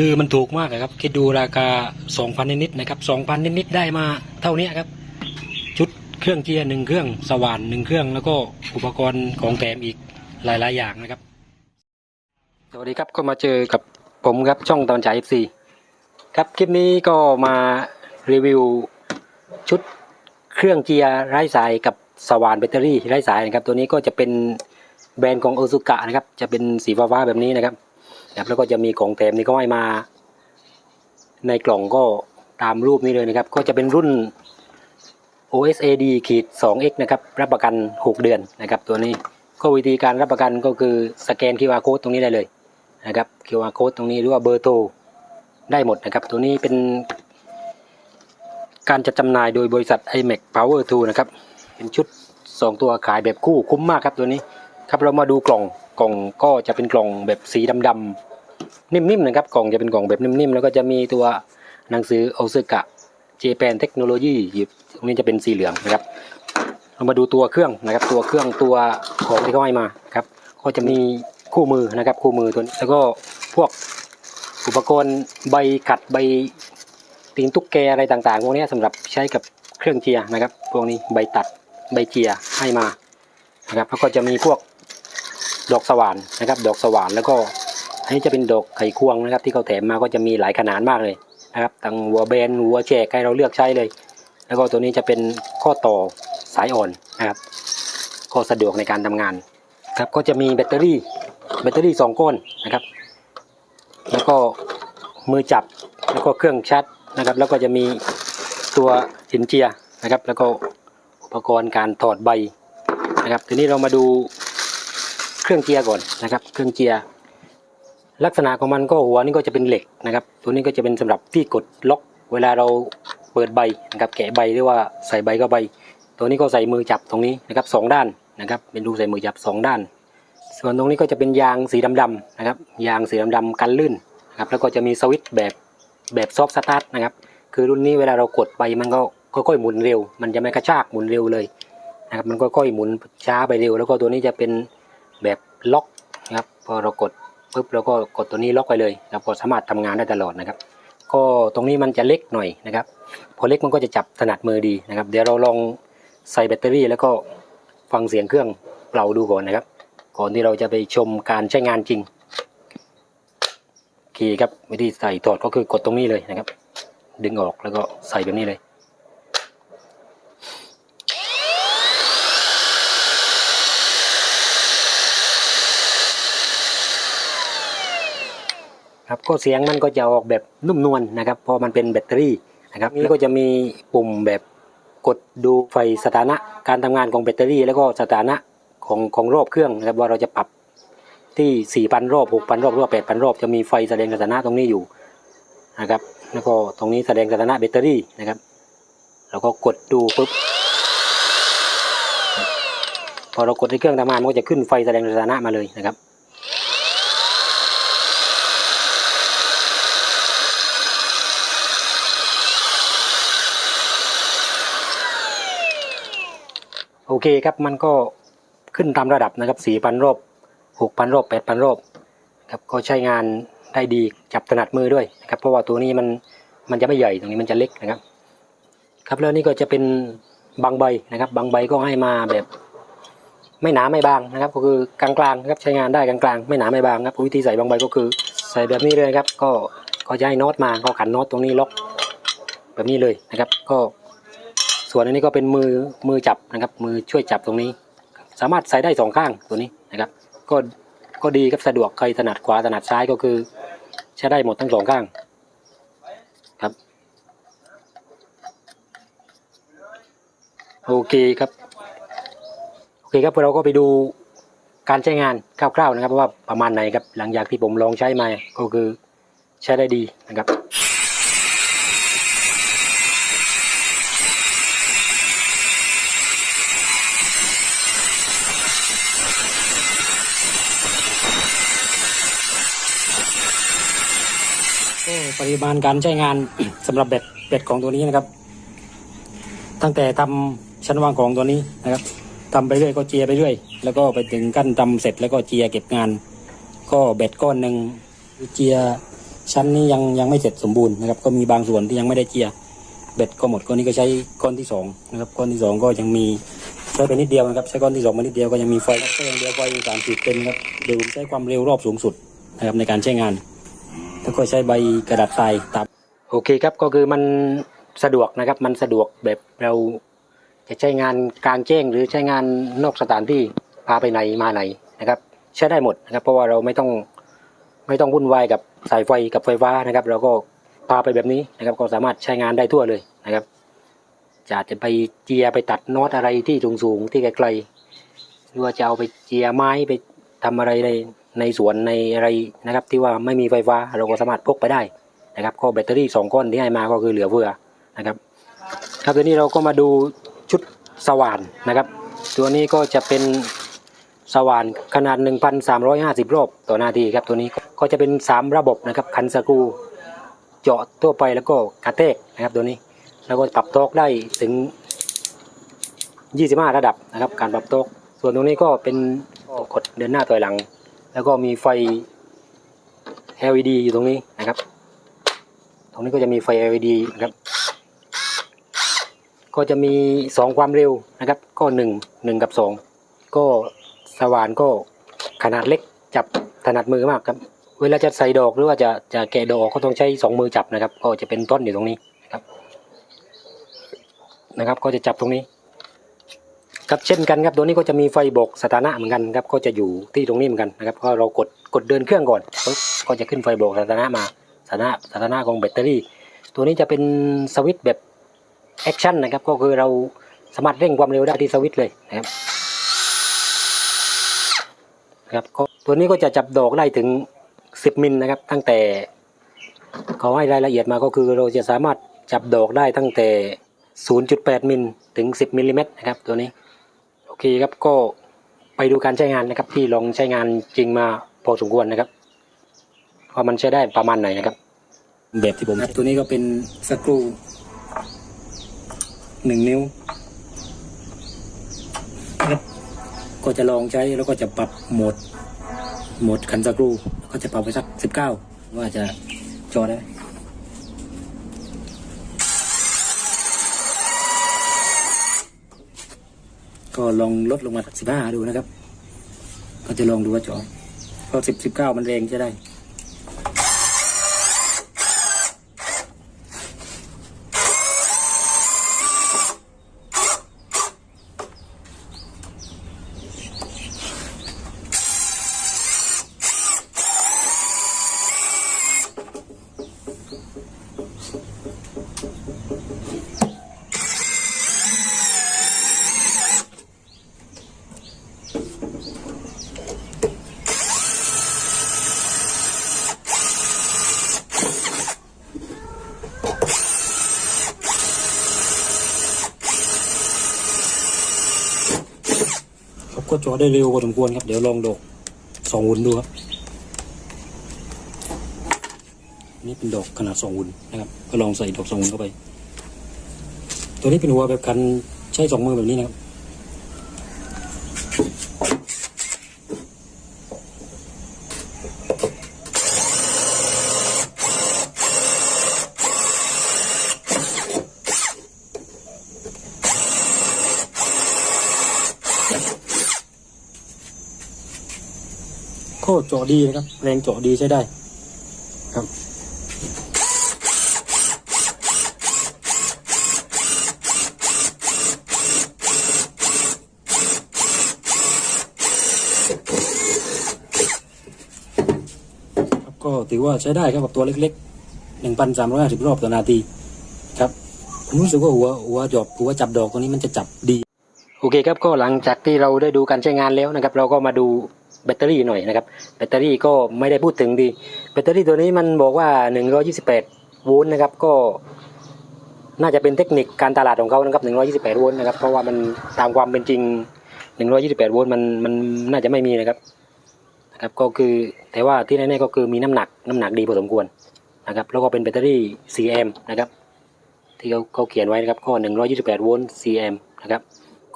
คือมันถูกมากครับ คิดดูราคา 2,000 นิดๆนะครับ 2,000 นิดๆได้มาเท่านี้ครับ ชุดเครื่องเจียร์หนึ่งเครื่องสว่านหนึ่งเครื่อง แล้วก็อุปกรณ์ของแถมอีกหลายๆอย่างนะครับ สวัสดีครับก็มาเจอกับผมครับช่องตอนฉาย FC ครับคลิปนี้ก็มารีวิวชุดเครื่องเจียร์ไร้สายกับสว่านแบตเตอรี่ไร้สายนะครับ ตัวนี้ก็จะเป็นแบรนด์ของโอซุกะนะครับ จะเป็นสีฟ้าๆแบบนี้นะครับ ครับแล้วก็จะมีของแถมนี่ก็ให้มา ในกล่องก็ตามรูปนี้เลยนะครับ ก็จะเป็นรุ่น OSAD ขีด 2X นะครับ รับประกัน 6 เดือนนะครับ ตัวนี้ก็วิธีการรับประกันก็คือสแกน QR code ตรงนี้ได้เลยนะครับ QR code ตรงนี้หรือว่าเบอร์โทรได้หมดนะครับ ตัวนี้เป็น การจัดจำหน่ายโดยบริษัท iMac Power 2 นะครับ เป็นชุด 2 ตัวขายแบบคู่คุ้มมากครับตัวนี้ ครับเรามาดูกล่องกล่องก็จะเป็นกล่องแบบสีดำ นิ่มๆนะครับกล่องจะเป็นกล่องแบบนิ่มๆแล้วก็จะมีตัวหนังสือโอซึกะ Japan Technology อยู่ตรงนี้จะเป็นสีเหลืองนะครับเรามาดูตัวเครื่องนะครับ ตัวเครื่องตัวของที่เขาให้มาครับ ก็จะมีคู่มือนะครับ คู่มือตัวนี้แล้วก็พวกอุปกรณ์ใบขัดใบตีนตุ๊กแกอะไรต่างๆพวกนี้สำหรับใช้กับเครื่องเจียนะครับ พวกนี้ใบตัดใบเจียให้มานะครับแล้วก็จะมีพวกดอกสว่านนะครับ ดอกสว่านแล้วก็ อันนี้จะเป็นดอกไขควงนะครับ ที่เขาแถมมาก็จะมีหลายขนาดมากเลยนะครับตั้งหัวแบนหัวแจกให้เราเลือกใช้เลย แล้วก็ตัวนี้จะเป็นข้อต่อสายอ่อนนะครับ ก็สะดวกในการทำงานครับก็จะมีแบตเตอรี่แบตเตอรี่สองก้อนนะครับ แล้วก็มือจับแล้วก็เครื่องชาร์จนะครับ แล้วก็จะมีตัวหินเจียนะครับ แล้วก็อุปกรณ์การถอดใบนะครับทีนี้เรามาดูเครื่องเจียก่อนนะครับ เครื่องเจีย ลักษณะของมันก็หัวนี่ก็จะเป็นเหล็กนะครับ ตัวนี้ก็จะเป็นสำหรับที่กดล็อก เวลาเราเปิดใบนะครับแกะใบหรือว่าใส่ใบก็ใบ ตัวนี้ก็ใส่มือจับตรงนี้นะครับสองด้านนะครับ เป็นรูใส่มือจับสองด้าน ส่วนตรงนี้ก็จะเป็นยางสีดำๆนะครับ ยางสีดำๆกันลื่นนะครับแล้วก็จะมีสวิตช์แบบแบบซอฟต์สตาร์ทนะครับ คือรุ่นนี้เวลาเรากดไปมันก็ค่อยๆหมุนเร็ว มันจะไม่กระชากหมุนเร็วเลยนะครับมันก็ค่อยๆหมุนช้าไปเร็ว แล้วก็ตัวนี้จะเป็นแบบล็อกนะครับพอเรากด ปุ๊บเราก็กดตัวนี้ล็อกไปเลยเราก็สามารถทำงานได้ตลอดนะครับ ก็ตรงนี้มันจะเล็กหน่อยนะครับ พอเล็กมันก็จะจับถนัดมือดีนะครับ เดี๋ยวเราลองใส่แบตเตอรี่ แล้วก็ฟังเสียงเครื่องเป่าดูก่อนนะครับ ก่อนที่เราจะไปชมการใช้งานจริงโอเคครับวิธีใส่ถอดก็คือกดตรงนี้เลยนะครับ ดึงออกแล้วก็ใส่แบบนี้เลย ครับก็เสียงมันก็จะออกแบบนุ่มนวลนะครับเพอมันเป็นแบตเตอรี่นะครับนี่ก็จะมีปุ่มแบบกดดูไฟสถานะการทำงานของแบตเตอรี่ แล้วก็สถานะของของรอบเครื่องนะครับว่าเราจะปรับที่4,000รอบ6,000รอบหรือว่า8,000รอบจะมีไฟแสดงสถานะตรงนี้อยู่นะครับ แล้วก็ตรงนี้แสดงสถานะแบตเตอรี่นะครับแล้วก็กดดูปุ๊บพอเรากดในเครื่องทำงานมันก็จะขึ้นไฟแสดงสถานะมาเลยนะครับ โอเคครับมันก็ขึ้นตามระดับนะครับ4,000 รอบ 6,000 รอบ 8,000 รอบครับก็ใช้งานได้ดีจับถนัดมือด้วยนะครับเพราะว่าตัวนี้มันมันจะไม่ใหญ่ตรงนี้มันจะเล็กนะครับ ครับแล้วนี่ก็จะเป็นบางใบนะครับบางใบก็ให้มาแบบไม่หนาไม่บางนะครับ ก็คือกลางๆนะครับใช้งานได้กลางๆ ไม่หนาไม่บางครับวิธีใส่บางใบก็คือใส่แบบนี้เลยครับ ก็ก็จะให้น็อตมาก็ขันน็อตตรงนี้ล็อกแบบนี้เลยนะครับ ก็ ส่วนอันนี้ก็เป็นมือมือจับนะครับ มือช่วยจับตรงนี้ สามารถใส่ได้สองข้างตัวนี้นะครับ ก็ก็ดีครับสะดวกใครถนัดขวาถนัดซ้ายก็คือ ใช้ได้หมดทั้งสองข้างครับ โอเคครับโอเคครับเราก็ไปดูการใช้งานคร่าวๆนะครับว่าประมาณไหนครับหลังจากที่ผมลองใช้มาก็คือใช้ได้ดีนะครับ ปริมาณการใช้งานสำหรับแบตแบตของตัวนี้นะครับ ตั้งแต่ทำชั้นวางของตัวนี้นะครับทำไปเรื่อยก็เจียไปเรื่อย แล้วก็ไปถึงขั้นทำเสร็จแล้วก็เจียเก็บงาน ก็แบตก้อนหนึ่งเจียชั้นนี้ยังยังไม่เสร็จสมบูรณ์นะครับ ก็มีบางส่วนที่ยังไม่ได้เจียเบ็ดก็หมดก้อนนี้ก็ใช้ก้อนที่สองนะครับก้อนที่สองก็ยังมีใช้ไปนิดเดียวนะครับใช้ก้อนที่สองมานิดเดียวก็ยังมีไฟก็ยังเดียวไฟสามสิบเป็นครับเดี๋ยวผมใช้ความเร็วรอบสูงสุดนะครับในการใช้งาน แล้วก็ใช้ใบกระดาษทรายตับโอเคครับก็คือมันสะดวกนะครับ มันสะดวกแบบเราจะใช้งานกลางแจ้งหรือใช้งานนอกสถานที่พาไปไหนมาไหนนะครับ ใช้ได้หมดนะครับ เพราะว่าเราไม่ต้องไม่ต้องวุ่นวายกับสายไฟกับไฟฟ้านะครับ เราก็พาไปแบบนี้นะครับ ก็สามารถใช้งานได้ทั่วเลยนะครับจะจะไปเจียไปตัดน็อตอะไรที่สูงๆที่ไกลๆหรือว่าจะเอาไปเจียไม้ไปทำอะไรใน ในสวนในอะไรนะครับ ที่ว่าไม่มีไฟฟ้าเราก็สามารถพกไปได้นะครับ ก็แบตเตอรี่สองก้อนที่ให้มาก็คือเหลือเฟือนะครับ ครับตัวนี้เราก็มาดูชุดสว่านนะครับ ตัวนี้ก็จะเป็นสว่านขนาด 1,350 รอบต่อนาทีครับตัวนี้ก็จะเป็น 3 ระบบนะครับคันสกรูเจาะทั่วไปแล้วก็กระเตกนะครับตัวนี้ แล้วก็ปรับโต๊ะได้ถึง 25 ระดับนะครับ การปรับโต๊ะส่วนตรงนี้ก็เป็นกดเดินหน้าถอยหลัง แล้วก็มีไฟ LED อยู่ตรงนี้นะครับ ตรงนี้ก็จะมีไฟ LED นะครับ ก็จะมีสองความเร็วนะครับ ก็หนึ่งหนึ่งกับสองก็สว่านก็ขนาดเล็กจับถนัดมือมากครับ เวลาจะใส่ดอกหรือว่าจะจะแกะดอกก็ต้องใช้สองมือจับนะครับ ก็จะเป็นต้นอยู่ตรงนี้นะครับ นะครับ ก็จะจับตรงนี้ ครับเช่นกันครับตัวนี้ก็จะมีไฟบอกสถานะเหมือนกันครับก็จะอยู่ที่ตรงนี้เหมือนกันนะครับก็เรากดกดเดินเครื่องก่อนก็จะขึ้นไฟบอกสถานะมาสถานะสถานะของแบตเตอรี่ ตัวนี้จะเป็นสวิตช์แบบแอคชั่นนะครับก็คือเราสามารถเร่งความเร็วได้ที่สวิตช์เลยนะครับครับก็ตัวนี้ก็จะจับดอกได้ถึง 10 มิลนะครับ ตั้งแต่เขาให้รายละเอียดมาก็คือเราจะสามารถจับดอกได้ตั้งแต่ 0.8 มิลถึง 10 มิลลิเมตรนะครับตัวนี้ เคครับก็ไปดูการใช้งานนะครับที่ลองใช้งานจริงมาพอสมควรนะครับว่ามันใช้ได้ประมาณไหนนะครับ แบบที่ผมตัวนี้ก็เป็นสกรูหนึ่งนิ้วครับก็จะลองใช้แล้วก็จะปรับโหมดโหมดคันสกรูแล้วก็จะปรับไปสักสิบเก้าว่าจะจอได้ไหม ก็ลองลดลงมาสิบห้าดูนะครับ ก็จะลองดูว่าจอก็สิบสิบเก้ามันแรงจะได้ ก็จอได้เร็วพอสมควรครับ เดี๋ยวลองดอกสองวุนดูครับ นี่เป็นดอกขนาดสองวุนนะครับ ก็ลองใส่ดอกสองวุนเข้าไป ตัวนี้เป็นหัวแบบคันใช้สองมือแบบนี้นะครับ เจาะดีนะครับ แรงเจาะดีใช้ได้ครับครับก็ถือว่าใช้ได้ครับกับตัวเล็กๆ 1,350 รอบต่อนาทีครับผมรู้สึกว่าหัวหัวจอบหัวจับดอกตัวนี้มันจะจับดี โอเคครับก็หลังจากที่เราได้ดูการใช้งานแล้วนะครับ เราก็มาดู แบตเตอรี่หน่อยนะครับ แบตเตอรี่ก็ไม่ได้พูดถึงดี แบตเตอรี่ตัวนี้มันบอกว่า 128 โวลต์นะครับ ก็น่าจะเป็นเทคนิคการตลาดของเขานะครับ 128 โวลต์นะครับ เพราะว่ามันตามความเป็นจริง 128 โวลต์มันมันน่าจะไม่มีนะครับนะครับ ก็คือแต่ว่าที่แน่ๆก็คือมีน้ำหนักน้ำหนักดีพอสมควรนะครับ แล้วก็เป็นแบตเตอรี่ 4M นะครับที่เขาเขาเขียนไว้นะครับก็ 128 โวลต์ 4M นะครับ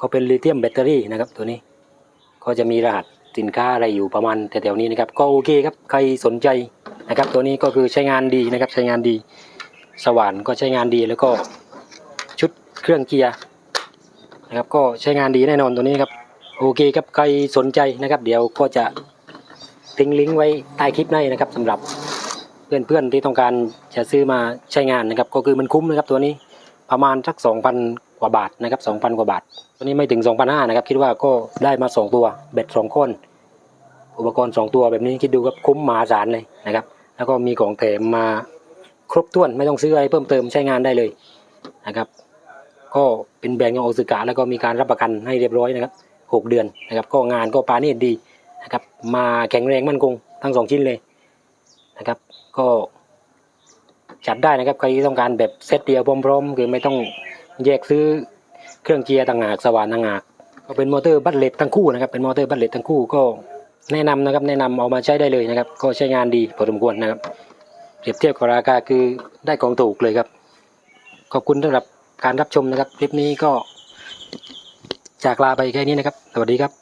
ก็เป็นลิเธียมแบตเตอรี่นะครับตัวนี้ ก็จะมีรหัส สินค้าอะไรอยู่ประมาณแถวๆนี้นะครับ ก็โอเคครับใครสนใจนะครับ ตัวนี้ก็คือใช้งานดีนะครับ ใช้งานดีสว่านก็ใช้งานดีแล้วก็ชุดเครื่องเกียร์นะครับ ก็ใช้งานดีแน่นอนตัวนี้ครับโอเคครับใครสนใจนะครับ เดี๋ยวก็จะทิ้งลิงก์ไว้ใต้คลิปให้นะครับสำหรับเพื่อนๆที่ต้องการจะซื้อมาใช้งานนะครับ ก็คือมันคุ้มนะครับตัวนี้ประมาณสักสองพัน ว่าบาทนะครับสองพันกว่าบาทตัวนี้ไม่ถึงสองพันห้านะครับ คิดว่าก็ได้มาสองตัวเบ็ดสองคนอุปกรณ์สองตัวแบบนี้คิดดูครับคุ้มมหาศาลเลยนะครับ แล้วก็มีของแถมมาครบถ้วนไม่ต้องซื้ออะไรเพิ่มเติมใช้งานได้เลยนะครับ ก็เป็นแบรนด์ของโอซึกะแล้วก็มีการรับประกันให้เรียบร้อยนะครับหกเดือนนะครับ ก็งานก็ปานีตดีนะครับ มาแข็งแรงมั่นคงทั้งสองชิ้นเลยนะครับ ก็จัดได้นะครับใครที่ต้องการแบบเซตเดียวพร้อมๆคือไม่ต้อง แยกซื้อเครื่องเกียร์ต่างหากสว่านต่างหากก็เป็นมอเตอร์บัตเล็ตทั้งคู่นะครับเป็นมอเตอร์บัตเล็ตทั้งคู่ก็แนะนำนะครับแนะนำเอามาใช้ได้เลยนะครับ ก็ใช้งานดีพอสมควรนะครับเปรียบเทียบกับราคาคือได้ของถูกเลยครับ ขอบคุณสำหรับการรับชมนะครับ คลิปนี้ก็จากลาไปแค่นี้นะครับ สวัสดีครับ